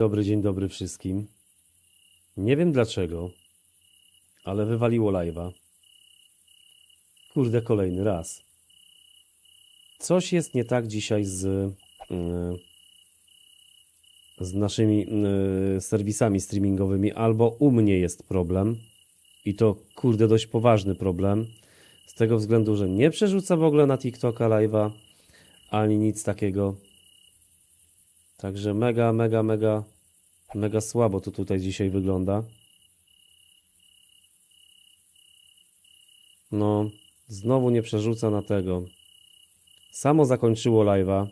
Dobry dzień dobry wszystkim. Nie wiem dlaczego, ale wywaliło live'a. Kurde, kolejny raz. Coś jest nie tak dzisiaj z, yy, z naszymi yy, serwisami streamingowymi, albo u mnie jest problem. I to kurde dość poważny problem. Z tego względu, że nie przerzuca w ogóle na TikToka live'a, ani nic takiego. Także mega, mega, mega, mega słabo to tutaj dzisiaj wygląda. No, znowu nie przerzuca na tego. Samo zakończyło live'a.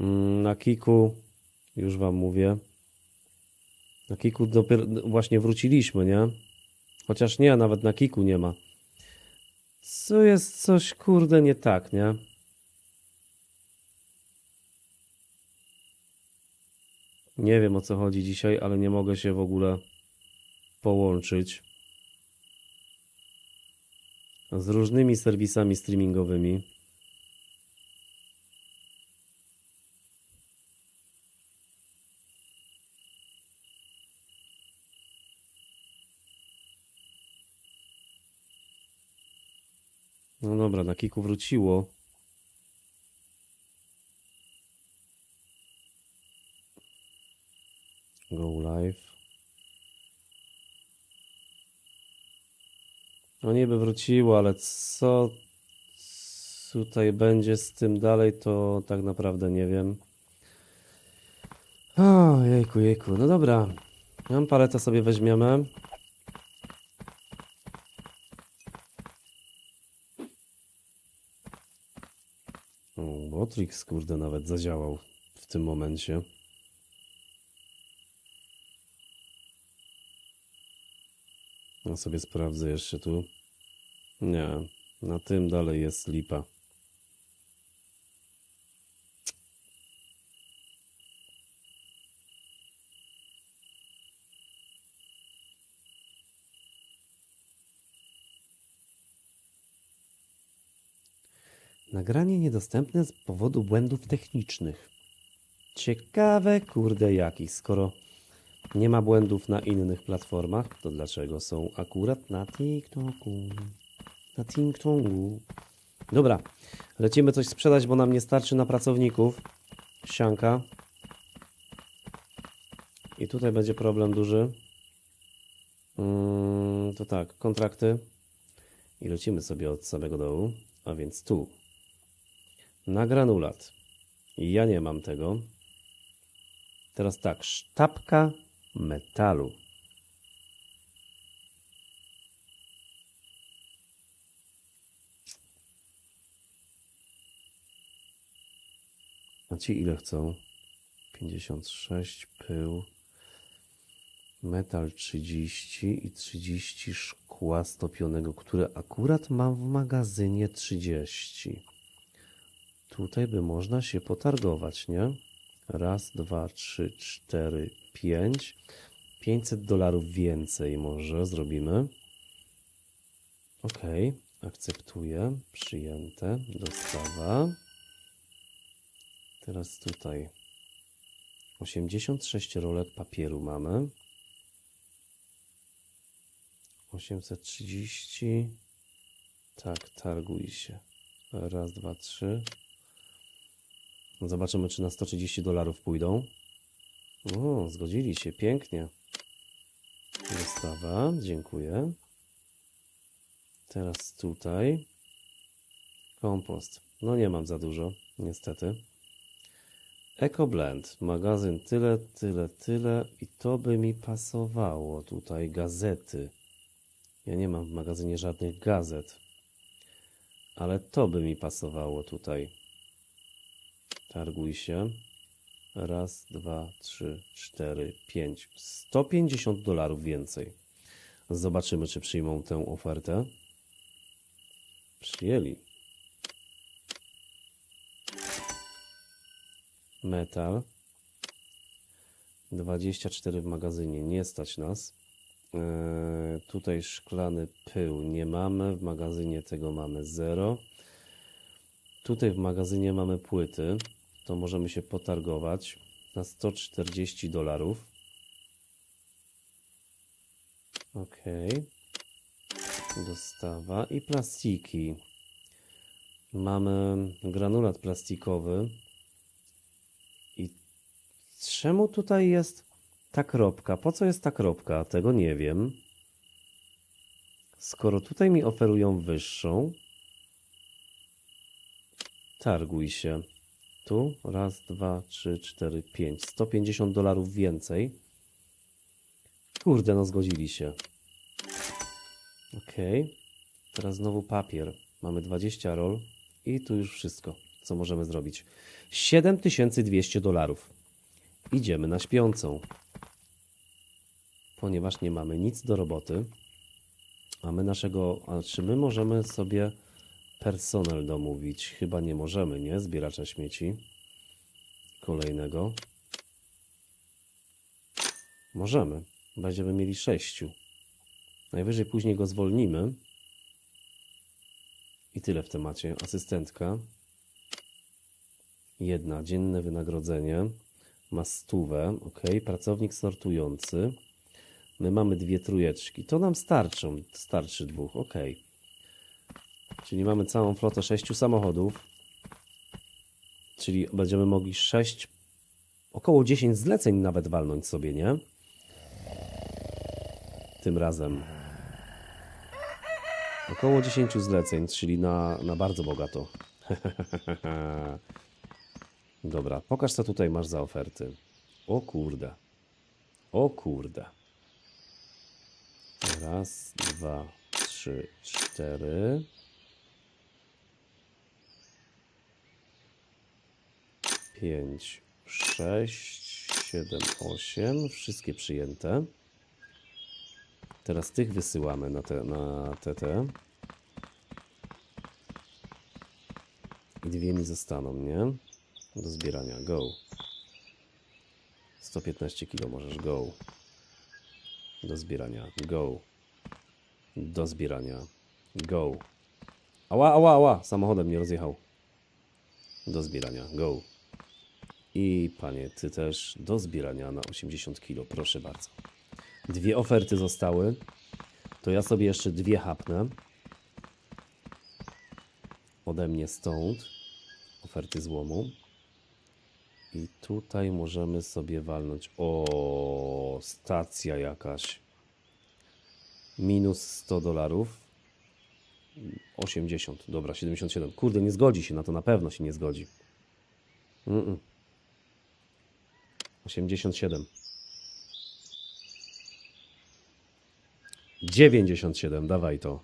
Mm, Na Kiku, już wam mówię. Na Kiku dopiero właśnie wróciliśmy, nie? Chociaż nie, nawet na Kiku nie ma. Co jest coś kurde nie tak, nie? Nie wiem o co chodzi dzisiaj, ale nie mogę się w ogóle połączyć z różnymi serwisami streamingowymi. No dobra, na Kiku wróciło. Go live. No niby wróciło, ale co tutaj będzie z tym dalej, to tak naprawdę nie wiem. O, jejku, jejku. No dobra. Mam paletę sobie weźmiemy. Botrix, kurde, nawet zadziałał w tym momencie. Ja sobie sprawdzę jeszcze tu. Nie, na tym dalej jest lipa. Nagranie niedostępne z powodu błędów technicznych. Ciekawe, kurde, jakich, skoro nie ma błędów na innych platformach, to dlaczego są akurat na TikToku? Na TikToku. Dobra, lecimy coś sprzedać, bo nam nie starczy na pracowników. Sianka. I tutaj będzie problem duży. Mm, to tak, kontrakty. I lecimy sobie od samego dołu. A więc tu. Na granulat. Ja nie mam tego. Teraz tak, sztabka metalu. A ci ile chcą? 56 pył, metal 30 i 30 szkła stopionego, które akurat mam w magazynie 30. Tutaj by można się potargować, nie? Raz, dwa, trzy, cztery, pięć. 500 dolarów więcej może zrobimy. Ok, akceptuję. Przyjęte. Dostawa. Teraz tutaj 86 rolek papieru mamy. 830. Tak, targuj się. Raz, dwa, trzy. Zobaczymy, czy na 130 dolarów pójdą. O, zgodzili się, pięknie. Dostawa, dziękuję. Teraz tutaj. Kompost. No nie mam za dużo, niestety. EcoBlend, magazyn tyle, tyle, tyle i to by mi pasowało tutaj, gazety. Ja nie mam w magazynie żadnych gazet, ale to by mi pasowało tutaj. Targuj się. Raz, dwa, trzy, cztery, pięć. 150 dolarów więcej. Zobaczymy, czy przyjmą tę ofertę. Przyjęli. Metal. 24 w magazynie. Nie stać nas. Eee, tutaj szklany pył nie mamy. W magazynie tego mamy 0. Tutaj w magazynie mamy płyty. To możemy się potargować. na 140 dolarów. Ok. Dostawa i plastiki. Mamy granulat plastikowy. I czemu tutaj jest ta kropka? Po co jest ta kropka? Tego nie wiem. Skoro tutaj mi oferują wyższą, targuj się. Tu raz, dwa, trzy, cztery, pięć. 150 dolarów więcej. Kurde, no zgodzili się. Ok. Teraz znowu papier. Mamy 20 rol i tu już wszystko, co możemy zrobić. 7200 dolarów. Idziemy na śpiącą. Ponieważ nie mamy nic do roboty, mamy naszego. A czy my możemy sobie personel domówić? Chyba nie możemy, nie? Zbieracza śmieci. Kolejnego. Możemy. Będziemy mieli sześciu. Najwyżej później go zwolnimy. I tyle w temacie. Asystentka. Jedna. Dzienne wynagrodzenie. Ma stówę. Ok. Pracownik sortujący. My mamy dwie trójeczki. To nam starczą. Starczy dwóch. Ok. Czyli mamy całą flotę sześciu samochodów. Czyli będziemy mogli sześć, około 10 zleceń nawet walnąć sobie, nie? Tym razem. Około 10 zleceń, czyli na, na bardzo bogato. Dobra, pokaż co tutaj masz za oferty. O kurde. O kurde. Raz, dwa, trzy, cztery. Pięć, sześć, siedem, osiem. Wszystkie przyjęte. Teraz tych wysyłamy na te, na TT. I dwie mi zostaną, nie? Do zbierania. Go. 115 kg możesz. Go. Do zbierania. Go. Do zbierania. Go. Ała, ała, ała. Samochodem mnie rozjechał. Do zbierania. Go. I panie, ty też do zbierania na 80 kg. Proszę bardzo. Dwie oferty zostały. To ja sobie jeszcze dwie hapnę. Ode mnie stąd. Oferty złomu. I tutaj możemy sobie walnąć. O, stacja jakaś. Minus 100 dolarów. 80, dobra, 77. Kurde, nie zgodzi się na to, na pewno się nie zgodzi. Mm-mm. 87. 97, dawaj to.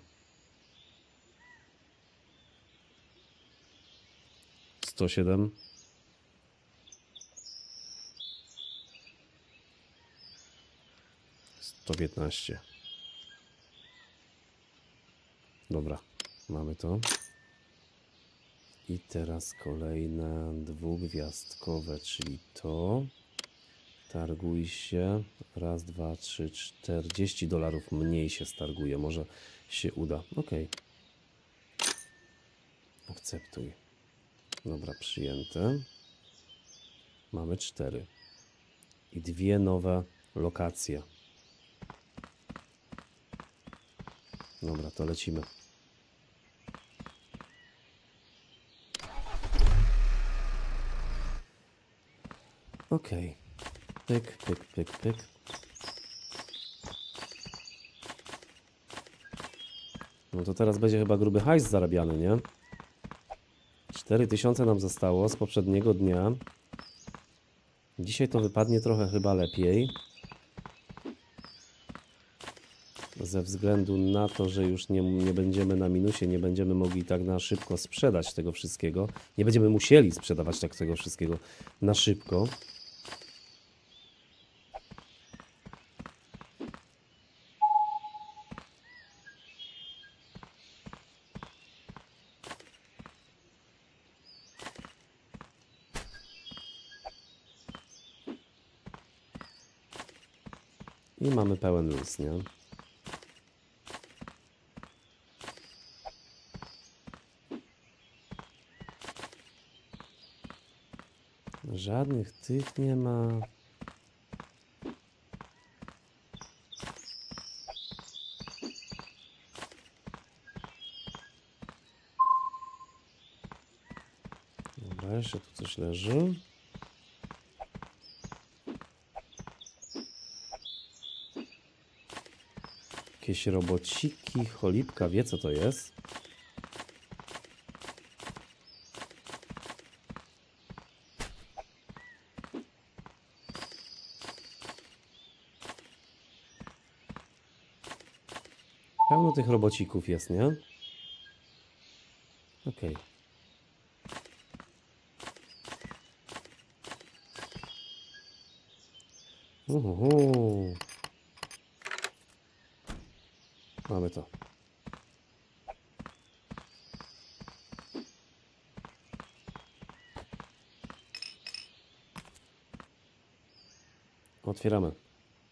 107. Sto piętnaście. Dobra, mamy to. I teraz kolejne dwugwiazdkowe, czyli to. Targuj się. Raz, dwa, trzy, czterdzieści dolarów mniej się starguje. Może się uda. Ok. Akceptuj. Dobra, przyjęte. Mamy cztery. I dwie nowe lokacje. Dobra, to lecimy. Okej. Pyk, pyk, pyk, pyk. No to teraz będzie chyba gruby hajs zarabiany, nie? 4000 nam zostało z poprzedniego dnia. Dzisiaj to wypadnie trochę chyba lepiej. Ze względu na to, że już nie, nie będziemy na minusie, nie będziemy mogli tak na szybko sprzedać tego wszystkiego. Nie będziemy musieli sprzedawać tak tego wszystkiego na szybko. I mamy pełen luz, nie? Żadnych tych nie ma. Dobra, jeszcze tu coś leży. Jakieś robociki, cholipka wie co to jest. Pełno tych robocików jest, nie? Okej. Uhuhu. Mamy to. Otwieramy.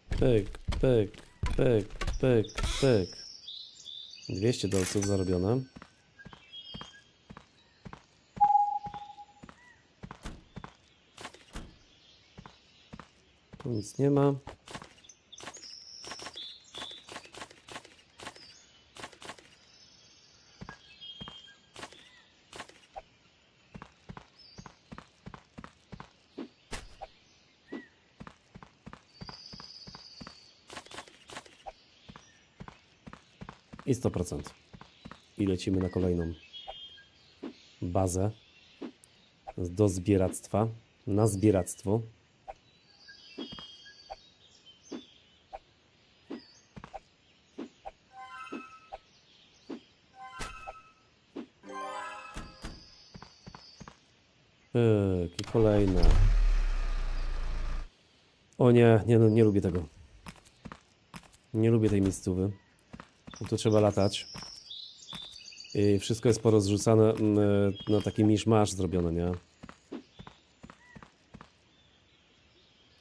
Pyk, pyk, pyk, pyk, pyk. 200 dolców zarobione. Tu nic nie ma. 100%. I lecimy na kolejną bazę do zbieractwa. Na zbieractwo. Pyk, kolejne. O nie, nie, nie lubię tego. Nie lubię tej miejscowy. Tu trzeba latać. I wszystko jest porozrzucane mm, na taki miszmasz zrobione, nie?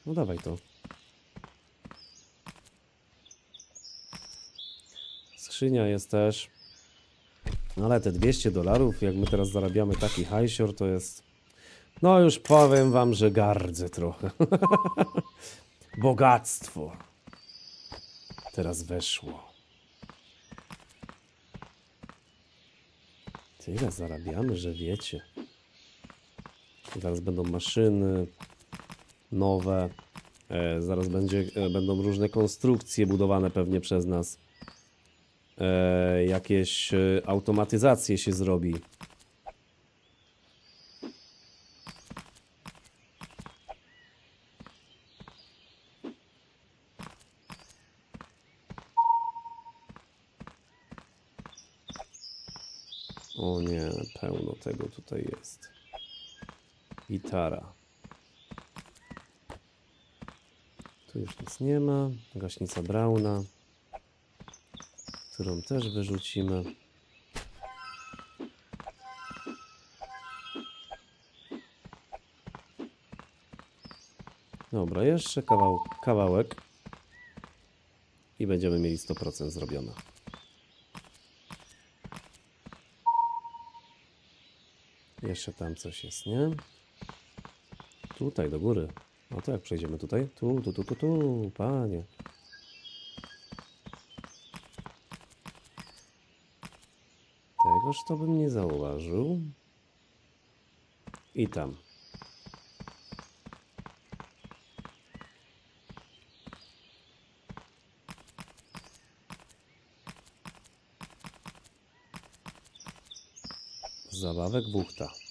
No dawaj to. Skrzynia jest też. No Ale te 200 dolarów, jak my teraz zarabiamy taki hajsior, to jest... No już powiem wam, że gardzę trochę. Bogactwo. Teraz weszło. Tyle zarabiamy, że wiecie. Zaraz będą maszyny nowe. E, zaraz będzie, e, będą różne konstrukcje budowane pewnie przez nas. E, jakieś e, automatyzacje się zrobi. O nie, pełno tego tutaj jest. Gitara. Tu już nic nie ma. Gaśnica Brauna, którą też wyrzucimy. Dobra, jeszcze kawał, kawałek i będziemy mieli 100% zrobione. Jeszcze tam coś jest, nie? Tutaj do góry. No jak przejdziemy tutaj? Tu, tu, tu, tu, tu, panie. Tegoż to bym nie zauważył. I tam. Zabawek buchta.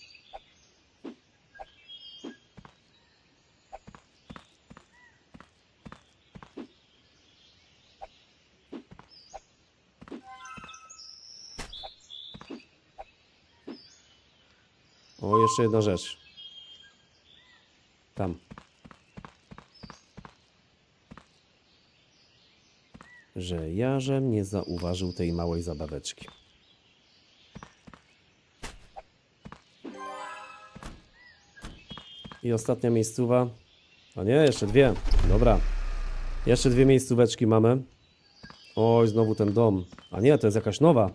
O, jeszcze jedna rzecz. Tam. Że Jarzem nie zauważył tej małej zabaweczki. I ostatnia miejscowa. A nie, jeszcze dwie. Dobra. Jeszcze dwie miejscóweczki mamy. Oj, znowu ten dom. A nie, to jest jakaś nowa.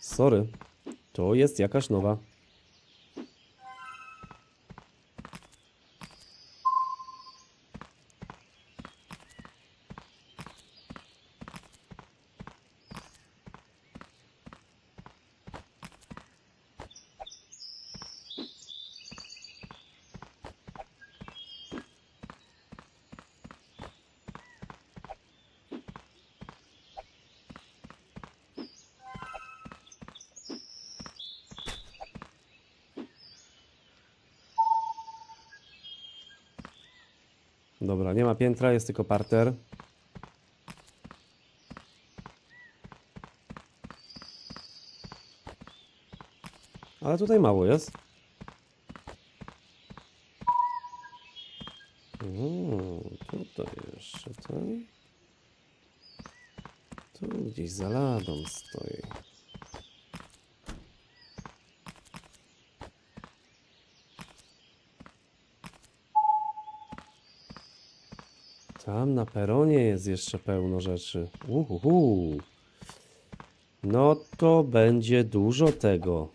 Sorry. To jest jakaś nowa. Dobra, nie ma piętra, jest tylko parter. Ale tutaj mało jest. Mm, tutaj jeszcze ten. Tu gdzieś za ladą stoi. Tam na peronie jest jeszcze pełno rzeczy. Uhuhu. No to będzie dużo tego.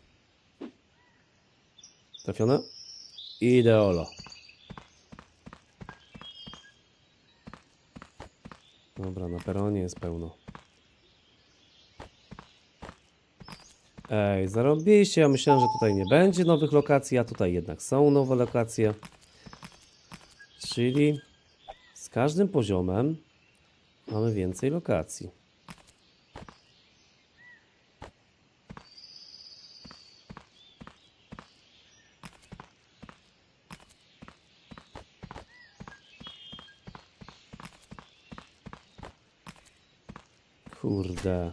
Trafione? Ideolo. Dobra, na peronie jest pełno. Ej, zarobiliście. Ja myślałem, że tutaj nie będzie nowych lokacji, a tutaj jednak są nowe lokacje. Czyli każdym poziomem mamy więcej lokacji. Kurde.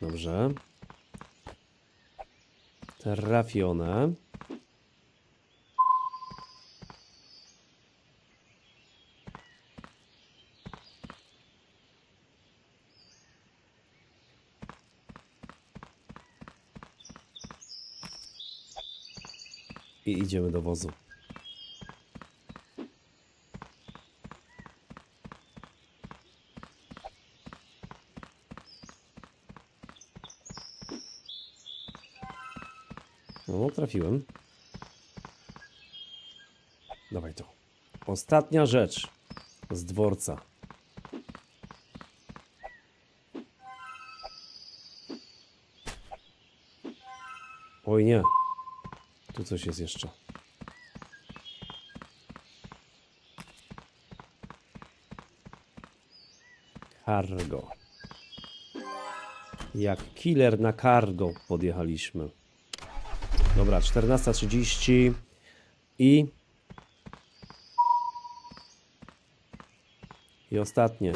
Dobrze. Trafione. I idziemy do wozu. No, trafiłem. Dawaj to. Ostatnia rzecz z dworca. Oj nie. Tu coś jest jeszcze. Cargo. Jak killer na cargo podjechaliśmy. Dobra, 14.30 i i ostatnie.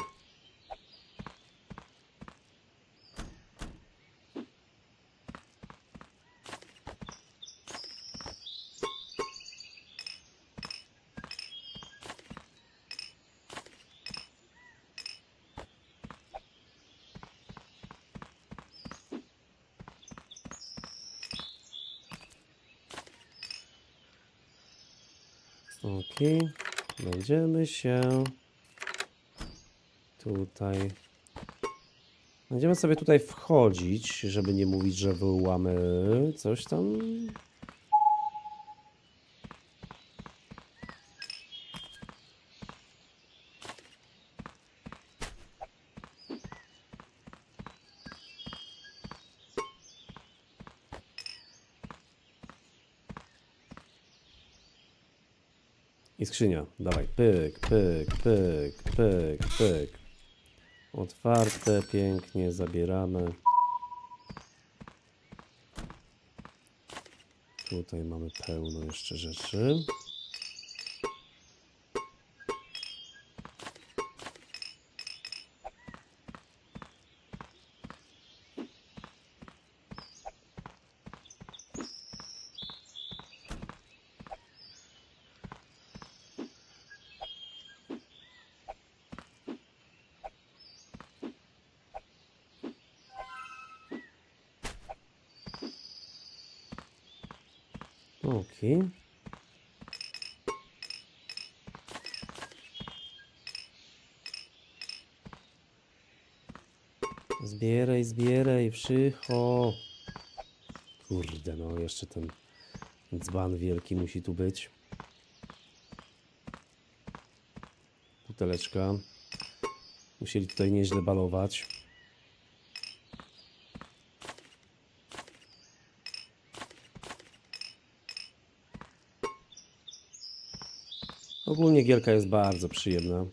Ok, będziemy się tutaj. Będziemy sobie tutaj wchodzić, żeby nie mówić, że wyłamy coś tam. Skrzynia. Dawaj. Pyk, pyk, pyk, pyk, pyk. Otwarte, pięknie, zabieramy. Tutaj mamy pełno jeszcze rzeczy. Przycho. Kurde, no jeszcze ten dzban wielki musi tu być. Buteleczka. Musieli tutaj nieźle balować. Ogólnie gierka jest bardzo przyjemna.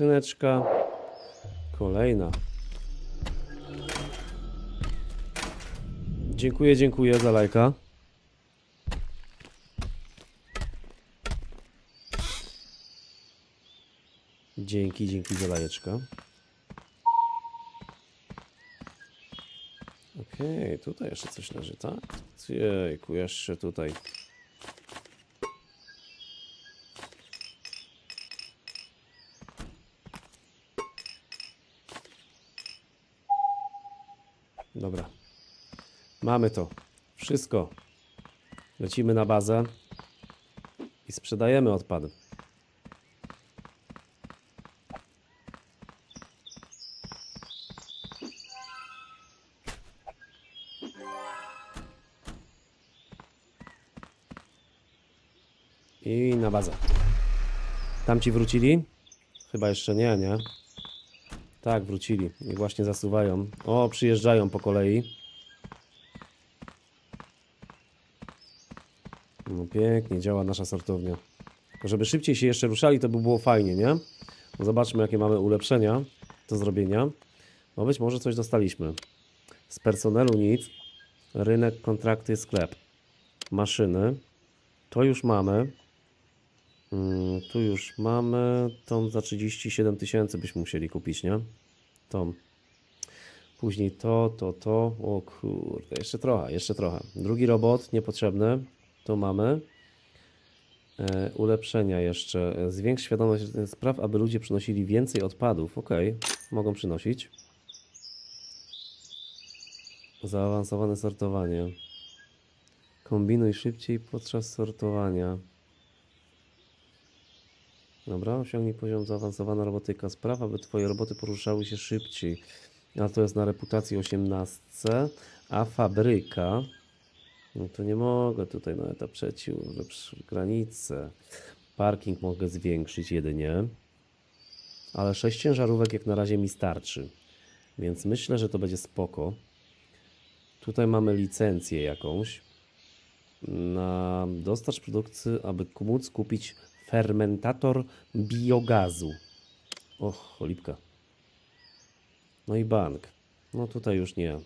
Skrzyneczka. Kolejna. Dziękuję, dziękuję za lajka. Dzięki, dzięki za lajeczka. Okej, tutaj jeszcze coś leży, tak? Jejku, jeszcze tutaj. Mamy to. Wszystko. Lecimy na bazę i sprzedajemy odpady. I na bazę. Tamci wrócili? Chyba jeszcze nie, nie? Tak, wrócili i właśnie zasuwają. O, przyjeżdżają po kolei. Pięknie, działa nasza sortownia. Żeby szybciej się jeszcze ruszali, to by było fajnie, nie? No zobaczmy, jakie mamy ulepszenia do zrobienia. No być może coś dostaliśmy. Z personelu nic. Rynek, kontrakty, sklep. Maszyny. To już mamy. Mm, tu już mamy. Tą za 37 tysięcy byśmy musieli kupić, nie? Tą. Później to, to, to. O kurde, jeszcze trochę, jeszcze trochę. Drugi robot, niepotrzebny. To mamy. E, ulepszenia jeszcze. Zwiększ świadomość spraw, aby ludzie przynosili więcej odpadów. Ok, mogą przynosić. Zaawansowane sortowanie. Kombinuj szybciej podczas sortowania. Dobra, osiągnij poziom zaawansowana robotyka. Spraw, aby Twoje roboty poruszały się szybciej. A to jest na reputacji 18. A fabryka. No to nie mogę tutaj na etap trzeci ulepszyć granicę. Parking mogę zwiększyć jedynie. Ale 6 ciężarówek jak na razie mi starczy. Więc myślę, że to będzie spoko. Tutaj mamy licencję jakąś na dostarcz produkcji, aby móc kupić fermentator biogazu. Och, cholipka. No i bank. No tutaj już nie,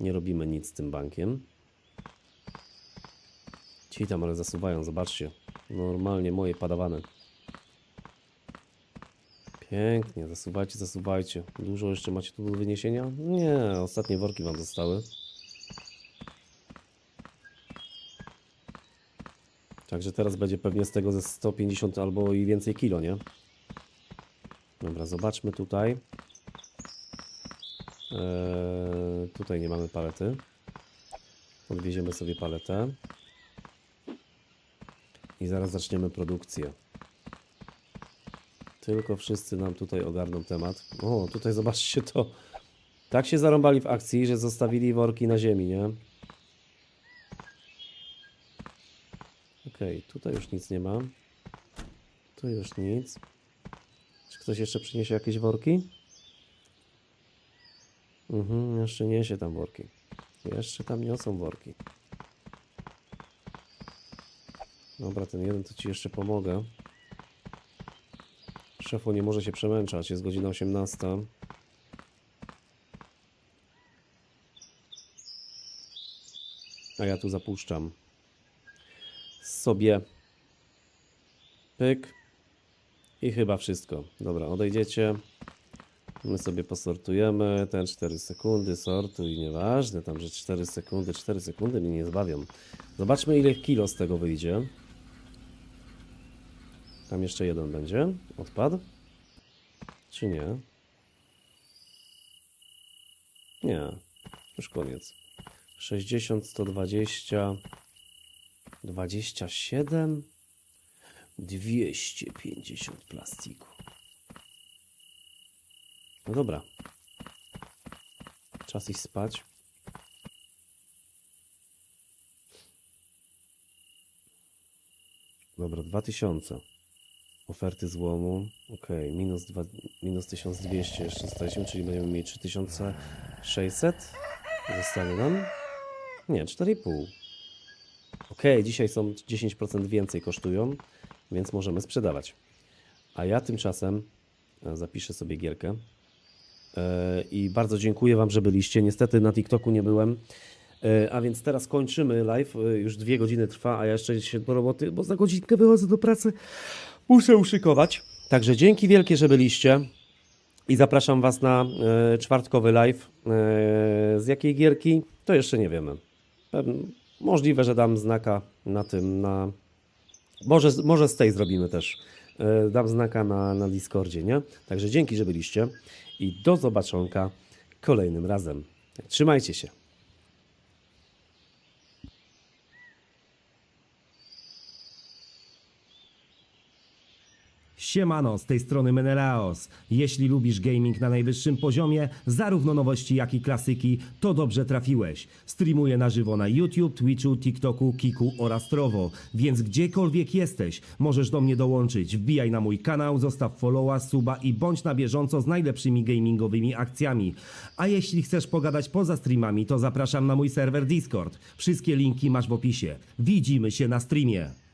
nie robimy nic z tym bankiem. Ci tam ale zasuwają, zobaczcie. Normalnie moje padawane. Pięknie, zasuwajcie, zasuwajcie. Dużo jeszcze macie tu do wyniesienia? Nie, ostatnie worki wam zostały. Także teraz będzie pewnie z tego ze 150 albo i więcej kilo, nie? Dobra, zobaczmy tutaj. Eee, tutaj nie mamy palety. Podwieziemy sobie paletę. I zaraz zaczniemy produkcję. Tylko wszyscy nam tutaj ogarną temat. O, tutaj zobaczcie to. Tak się zarąbali w akcji, że zostawili worki na ziemi, nie? Okej, tutaj już nic nie ma. Tu już nic. Czy ktoś jeszcze przyniesie jakieś worki? Mhm, jeszcze niesie tam worki. Jeszcze tam niosą worki. Dobra, ten jeden to ci jeszcze pomogę. Szefu nie może się przemęczać, jest godzina 18. A ja tu zapuszczam sobie pyk i chyba wszystko. Dobra, odejdziecie. My sobie posortujemy. Ten 4 sekundy, sortuj, nieważne. Tam, że 4 sekundy, 4 sekundy mnie nie zbawią. Zobaczmy, ile kilo z tego wyjdzie. Tam jeszcze jeden będzie. Odpad? Czy nie? Nie. Już koniec. 60, 120, 27, 250 plastiku. No dobra. Czas iść spać. Dobra, 2000. Oferty złomu. Ok, minus, minus 1200 jeszcze zostaliśmy, czyli będziemy mieli 3600. Zostanie nam? Nie, 4,5. Ok, dzisiaj są 10% więcej kosztują, więc możemy sprzedawać. A ja tymczasem E, Zapiszę sobie gierkę. E, I bardzo dziękuję Wam, że byliście. Niestety na TikToku nie byłem. E, A więc teraz kończymy live. Już dwie godziny trwa, a ja jeszcze się do roboty, bo za godzinkę wychodzę do pracy. Muszę uszykować. Także dzięki wielkie, że byliście. I zapraszam Was na e, czwartkowy live. E, z jakiej gierki? To jeszcze nie wiemy. Możliwe, że dam znaka na tym, na. Może, może z tej zrobimy też. E, dam znaka na, na Discordzie, nie? Także dzięki, że byliście i do zobaczonka kolejnym razem. Trzymajcie się. Siemano, z tej strony Menelaos. Jeśli lubisz gaming na najwyższym poziomie, zarówno nowości jak i klasyki, to dobrze trafiłeś. Streamuję na żywo na YouTube, Twitchu, TikToku, Kiku oraz Trovo, więc gdziekolwiek jesteś, możesz do mnie dołączyć. Wbijaj na mój kanał, zostaw followa, suba i bądź na bieżąco z najlepszymi gamingowymi akcjami. A jeśli chcesz pogadać poza streamami, to zapraszam na mój serwer Discord. Wszystkie linki masz w opisie. Widzimy się na streamie.